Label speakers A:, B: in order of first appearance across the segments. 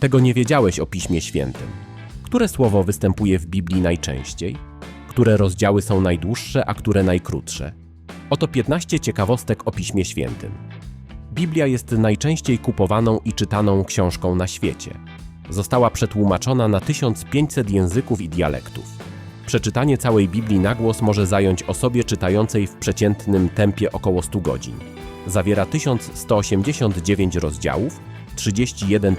A: Tego nie wiedziałeś o Piśmie Świętym. Które słowo występuje w Biblii najczęściej? Które rozdziały są najdłuższe, a które najkrótsze? Oto 15 ciekawostek o Piśmie Świętym. Biblia jest najczęściej kupowaną i czytaną książką na świecie. Została przetłumaczona na 1500 języków i dialektów. Przeczytanie całej Biblii na głos może zająć osobie czytającej w przeciętnym tempie około 100 godzin. Zawiera 1189 rozdziałów, 31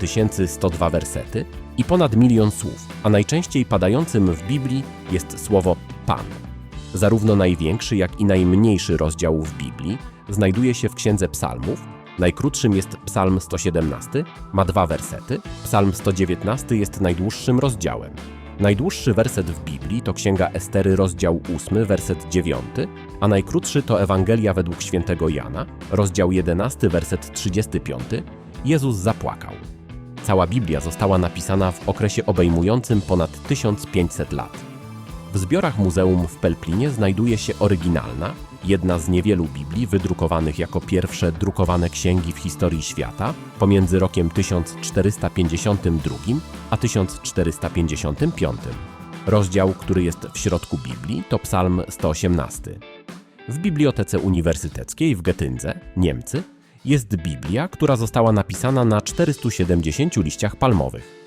A: 102 wersety i ponad milion słów, a najczęściej padającym w Biblii jest słowo Pan. Zarówno największy, jak i najmniejszy rozdział w Biblii znajduje się w Księdze Psalmów. Najkrótszym jest Psalm 117, ma dwa wersety. Psalm 119 jest najdłuższym rozdziałem. Najdłuższy werset w Biblii to Księga Estery, rozdział 8, werset 9, a najkrótszy to Ewangelia według świętego Jana, rozdział 11, werset 35. Jezus zapłakał. Cała Biblia została napisana w okresie obejmującym ponad 1500 lat. W zbiorach muzeum w Pelplinie znajduje się oryginalna, jedna z niewielu Biblii wydrukowanych jako pierwsze drukowane księgi w historii świata pomiędzy rokiem 1452 a 1455. Rozdział, który jest w środku Biblii, to Psalm 118. W Bibliotece Uniwersyteckiej w Getyndze, Niemcy, jest Biblia, która została napisana na 470 liściach palmowych.